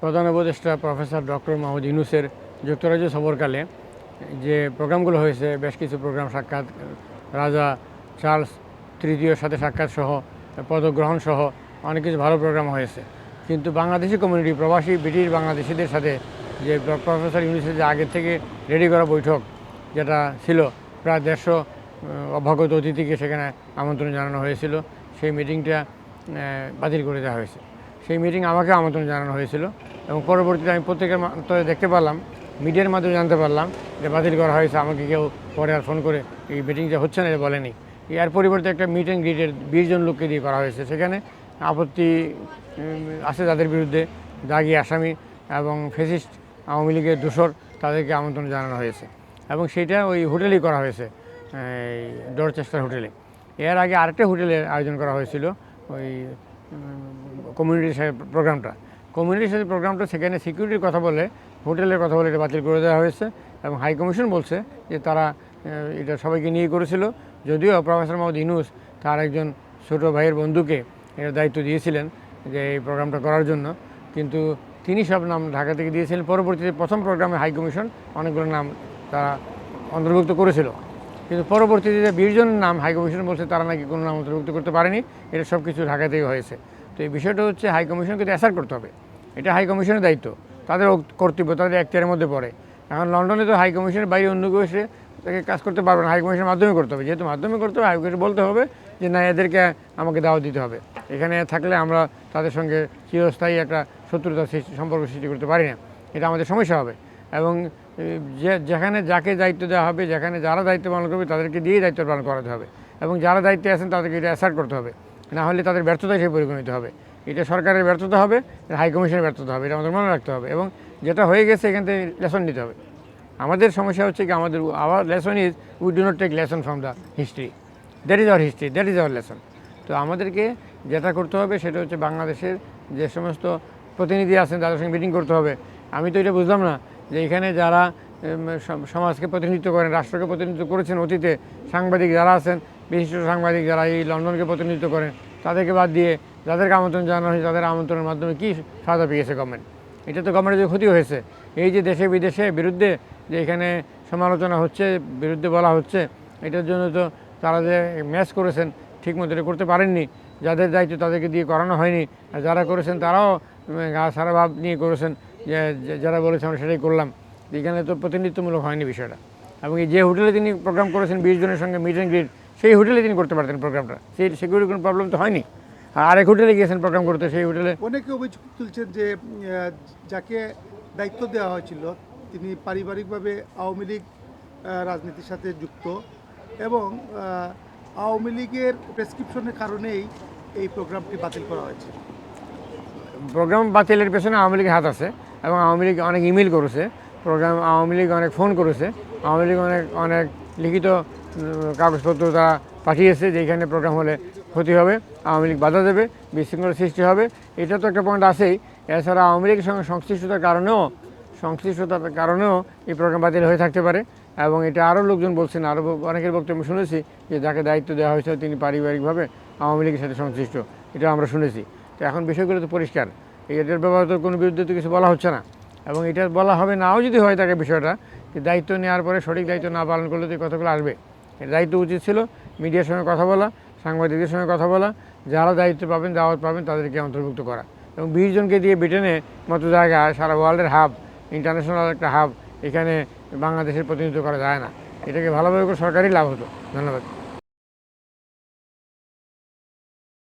প্রধান উপদেষ্টা professor doctor Mahmud ইউনুসের যুক্তরাজ্য সফরকালে যে প্রোগ্রামগুলো হয়েছে, বেশ কিছু প্রোগ্রাম সাক্ষাৎ, রাজা চার্লস তৃতীয়র সাথে সাক্ষাৎ সহ, পদগ্রহণ সহ অনেক কিছু ভালো প্রোগ্রাম হয়েছে। কিন্তু বাংলাদেশি কমিউনিটি প্রবাসী ব্রিটিশ বাংলাদেশিদের সাথে যে প্র- প্রফেসর ইউনুসের যে আগের থেকে রেডি করা বৈঠক যেটা ছিল, প্রায় দেড়শো অভ্যাগত অতিথিকে সেখানে আমন্ত্রণ জানানো হয়েছিল। সেই মিটিংটা বাতিল করে দেওয়া হয়েছে। সেই মিটিং আমাকে আমন্ত্রণ জানানো হয়েছিল এবং পরবর্তীতে আমি প্রত্যেকের দেখতে পারলাম মিডিয়ার মাধ্যমে জানতে পারলাম যে বাতিল করা হয়েছে, আমাকে কেউ পরে আর ফোন করে এই মিটিংটা হচ্ছে না বলেনি। এর পরিবর্তে একটা মিট অ্যান্ড গ্রিটের বিশ জন লোককে দিয়ে করা হয়েছে। সেখানে আপত্তি আছে তাদের বিরুদ্ধে দাগি আসামি এবং ফেসিস্ট আওয়ামী লীগের দোসর তাদেরকে আমন্ত্রণ জানানো হয়েছে এবং সেটা ওই হোটেলেই করা হয়েছে, এই ডরচেস্টার হোটেলে। এর আগে আরেকটা হোটেলের আয়োজন করা হয়েছিল, ওই কমিউনিটির সাথে প্রোগ্রামটা কমিউনিটির সাথে প্রোগ্রামটা সেখানে সিকিউরিটির কথা বলে হোটেলের কথা বলে এটা বাতিল করে দেওয়া হয়েছে এবং হাই কমিশন বলছে যে তারা এটা সবাইকে নিয়ে করেছিল। যদিও প্রফেসর মোহাম্মদ ইনুস তার একজন ছোট ভাইয়ের বন্ধুকে এর দায়িত্ব দিয়েছিলেন যে এই প্রোগ্রামটা করার জন্য। কিন্তু তিনি সব নাম ঢাকা থেকে দিয়েছিলেন। পরবর্তীতে প্রথম প্রোগ্রামে হাই কমিশন অনেকগুলো নাম তারা অন্তর্ভুক্ত করেছিল। কিন্তু পরবর্তীতে যে বিশ জনের নাম হাই কমিশন বলছে তারা নাকি কোনো নাম অন্তর্ভুক্ত করতে পারেনি। এটা সব কিছু ঢাকা থেকে হয়েছে। তো এই বিষয়টা হচ্ছে হাই কমিশনকে তো অ্যাসার করতে হবে। এটা হাই কমিশনের দায়িত্ব। তাদের কর্তব্য, তাদের এখতিয়ারের মধ্যে পড়ে। এখন লন্ডনে তো হাই কমিশনের বাইরে অন্য কেউ এসে তাকে কাজ করতে পারবে না। হাই কমিশনের মাধ্যমে করতে হবে। যেহেতু মাধ্যমে করতে হবে হাই কমিশন বলতে হবে যে, না, এদেরকে আমাকে দাওয়াত দিতে হবে। এখানে থাকলে আমরা তাদের সঙ্গে চিরস্থায়ী একটা শত্রুতা সৃষ্টি, সম্পর্ক সৃষ্টি করতে পারি না। এটা আমাদের সমস্যা হবে। এবং যে, যেখানে যাকে দায়িত্ব দেওয়া হবে, যেখানে যারা দায়িত্ব পালন করবে, তাদেরকে দিয়েই দায়িত্ব পালন করাতে হবে। এবং যারা দায়িত্বে আছেন, তাদেরকে এটা অ্যাসার্ট করতে হবে। না হলে তাদের ব্যর্থতা হিসেবে পরিগণিত হবে। এটা সরকারের ব্যর্থতা হবে হাইকমিশনের ব্যর্থতা হবে, এটা আমাদের মনে রাখতে হবে এবং যেটা হয়ে গেছে এখান থেকে লেসন নিতে হবে। আমাদের সমস্যা হচ্ছে কি, আমাদের our lesson is, we do not take lesson from the history. That is our history, that is our lesson. তো আমাদেরকে যেটা করতে হবে সেটা হচ্ছে বাংলাদেশের যে সমস্ত প্রতিনিধি আছেন, তাদের সঙ্গে মিটিং করতে হবে। আমি তো এটা বুঝলাম না যে এখানে যারা সমাজকে প্রতিনিধিত্ব করেন, রাষ্ট্রকে প্রতিনিধিত্ব করেছেন অতীতে, সাংবাদিক যারা আছেন বিশিষ্ট সাংবাদিক যারা এই লন্ডনকে প্রতিনিধিত্ব করেন, তাদেরকে বাদ দিয়ে যাদেরকে আমন্ত্রণ জানানো হয়েছে, তাদের আমন্ত্রণের মাধ্যমে কী সাজা পেয়েছে গভর্নমেন্ট এটা তো গভর্নমেন্টের যে ক্ষতি হয়েছে। এই যে দেশে বিদেশে বিরুদ্ধে যে এখানে সমালোচনা হচ্ছে, বিরুদ্ধে বলা হচ্ছে, এটার জন্য তো তারা যে ম্যাচ করেছেন ঠিক মতো এটা করতে পারেননি। যাদের দায়িত্ব তাদেরকে দিয়ে করানো হয়নি। আর যারা করেছেন তারাও গা সারা ভাব নিয়ে করেছেন, যে যারা বলেছে আমরা সেটাই করলাম। এখানে তো প্রতিনিধিত্বমূলক হয়নি বিষয়টা। এবং এই যে হোটেলে তিনি প্রোগ্রাম করেছেন, বিশ জনের সঙ্গে মিট অ্যান্ড গ্রিট সেই হোটেলে তিনি করতে পারতেন প্রোগ্রামটা। সেই সিকিউরিটি কোনো প্রবলেম তো হয়নি। আর আরেক হোটেলে গিয়েছেন প্রোগ্রাম করতে সেই হোটেলে অনেকে অভিযোগ তুলছেন যে যাকে দায়িত্ব দেওয়া হয়েছিল তিনি পারিবারিকভাবে আওয়ামী লীগ রাজনীতির সাথে যুক্ত এবং আওয়ামী লীগের প্রেসক্রিপশনের কারণেই এই প্রোগ্রামটি বাতিল করা হয়েছে। প্রোগ্রাম বাতিলের পেছনে আওয়ামী লীগের হাত আছে এবং আওয়ামী লীগ অনেক ইমেল করেছে। প্রোগ্রাম আওয়ামী লীগ অনেক ফোন করেছে। আওয়ামী লীগ অনেক অনেক লিখিত কাগজপত্র তারা পাঠিয়েছে যে এখানে প্রোগ্রাম হলে ক্ষতি হবে, আওয়ামী লীগ বাধা দেবে, বিশৃঙ্খলা সৃষ্টি হবে। এটা তো একটা পয়েন্ট আছেই। এছাড়া আওয়ামী লীগের সঙ্গে সংশ্লিষ্টতার কারণেও সংশ্লিষ্টতার কারণেও এই প্রোগ্রাম বাতিল হয়ে থাকতে পারে। এবং এটা আরও লোকজন বলছেন আরও অনেকের বক্তব্য শুনেছি যে যাকে দায়িত্ব দেওয়া হয়েছে তিনি পারিবারিকভাবে আওয়ামী লীগের সাথে সংশ্লিষ্ট। এটা আমরা শুনেছি। তো এখন বিষয়গুলো তো পরিষ্কার। এটার ব্যাপারে তো কোনো বিরুদ্ধে তো কিছু বলা হচ্ছে না। এবং এটা বলা হবে নাও যদি হয় থাকে বিষয়টা, যে দায়িত্ব নেওয়ার পরে সঠিক দায়িত্ব না পালন করলে তো কথাগুলো আসবে। দায়িত্ব উচিত ছিল মিডিয়ার সঙ্গে কথা বলা, সাংবাদিকদের সঙ্গে কথা বলা, যারা দায়িত্ব পাবেন, দাওয়াত পাবেন, তাদেরকে অন্তর্ভুক্ত করা। এবং বিশ জনকে দিয়ে ব্রিটেনে মতো জায়গা, সারা ওয়ার্ল্ডের হাব ইন্টারন্যাশনাল একটা হাব এখানে বাংলাদেশের প্রতিনিধিত্ব করা যায় না। এটাকে ভালোভাবে করে সরকারই লাভ হতো। ধন্যবাদ।